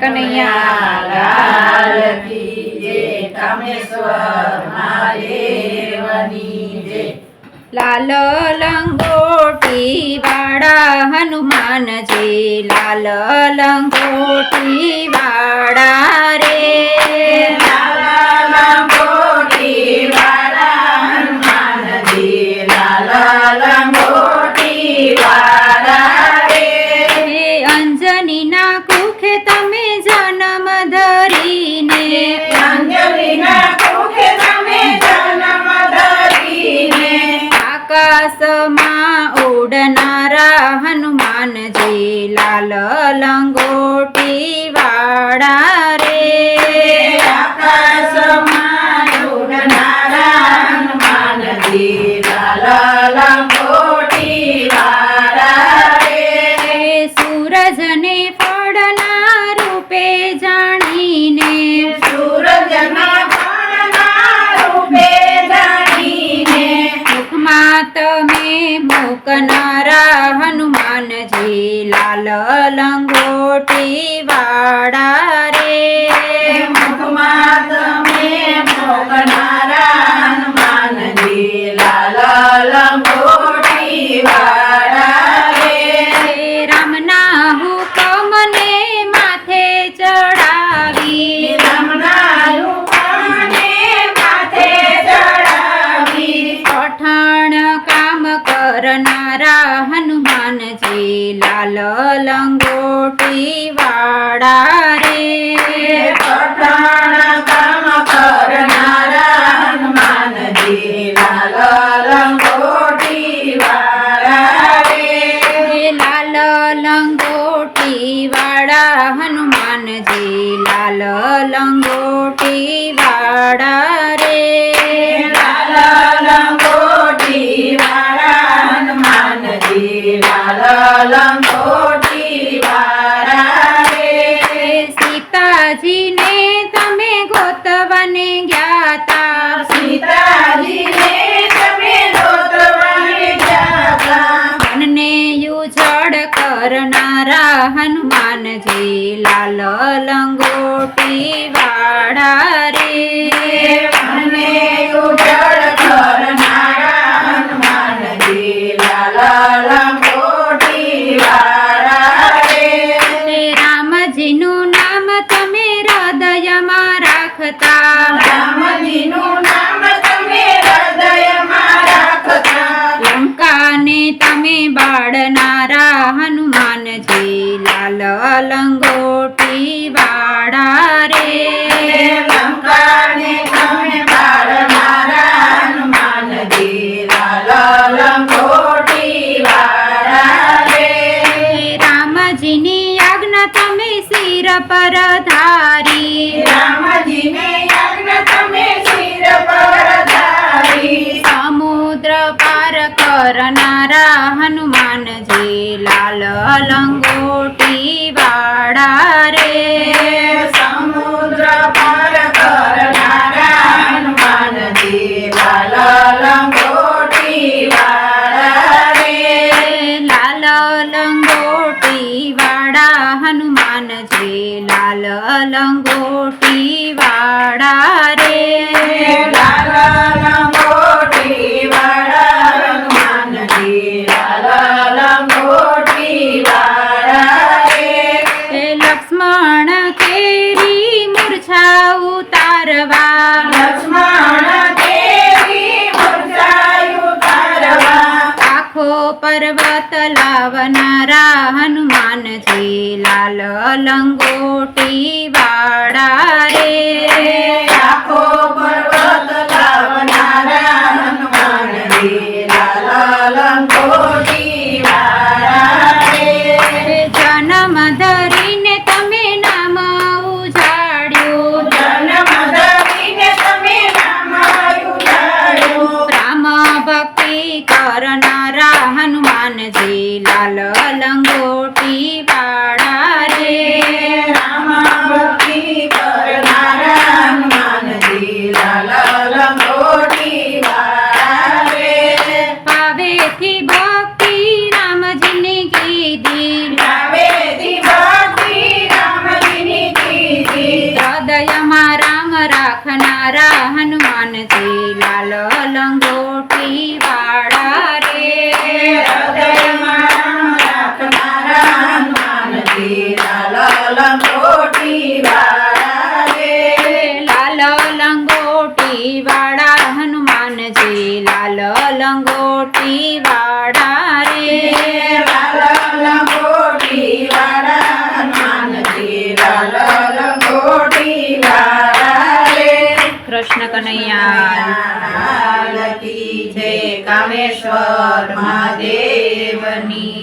કનૈયા લાલ લંગોટી વાળા હનુમાનજી લાલ લંગોટી વાળા આકાશમાં ઉડનારા હનુમાનજી લાલ લંગોટી વાળા રે. મૂકનારા હનુમાનજી લાલ લંગોટી વાળા રે. મુખમાં તમે મોકનારા લંગોટી વાળા રે પઠાણ કામ કરનારા હનુમાનજી લાલ લંગોટી વાળા રે લાલ લંગોટી વાળા હનુમાનજી લાલ લંગોટી વાળા રે લાલ લંગોટી વાળા હનુમાનજી લાલ સીતાજીને તમે ગોતવાને ગયા તા સીતાજીને તમે ગોતવાને ગયા. મનને યુજડ કરનારા હનુમાનજી લાલ લંગોટી વાળા રે મનને ઉજળ કરનારા રાખતા. રામજીનું નામ તમે હૃદયમાં રાખતા. લંકાને તમે બાળનારા હનુમાનજી લાલ લંગોટી વાળા રે. લંકાને તમે બાળનારા હનુમાનજી લાલ લંગોટી વાળા રે. રામજીની આજ્ઞા તમે શિર પર કરનારા હનુમાનજી લાલ લંગોટી વાળા રે. સમુદ્ર પર કરનારા હનુમાનજી લાલ લંગોટી વાળા રે. લાલ લંગોટી વાળા હનુમાનજી લાલ લંગોટી વાળા રે. પર્વત લાવનારા હનુમાનજી લાલ લંગોટી વાળા રે. લાલ લંગોટી વાળા હનુમાનજી લાલ લંગોટી વાળા રે. લાલ લંગોટી વાળા હનુમાનજી લાલ લંગોટી કૃષ્ણ કનૈયા જય કામેશ્વર મહાદેવની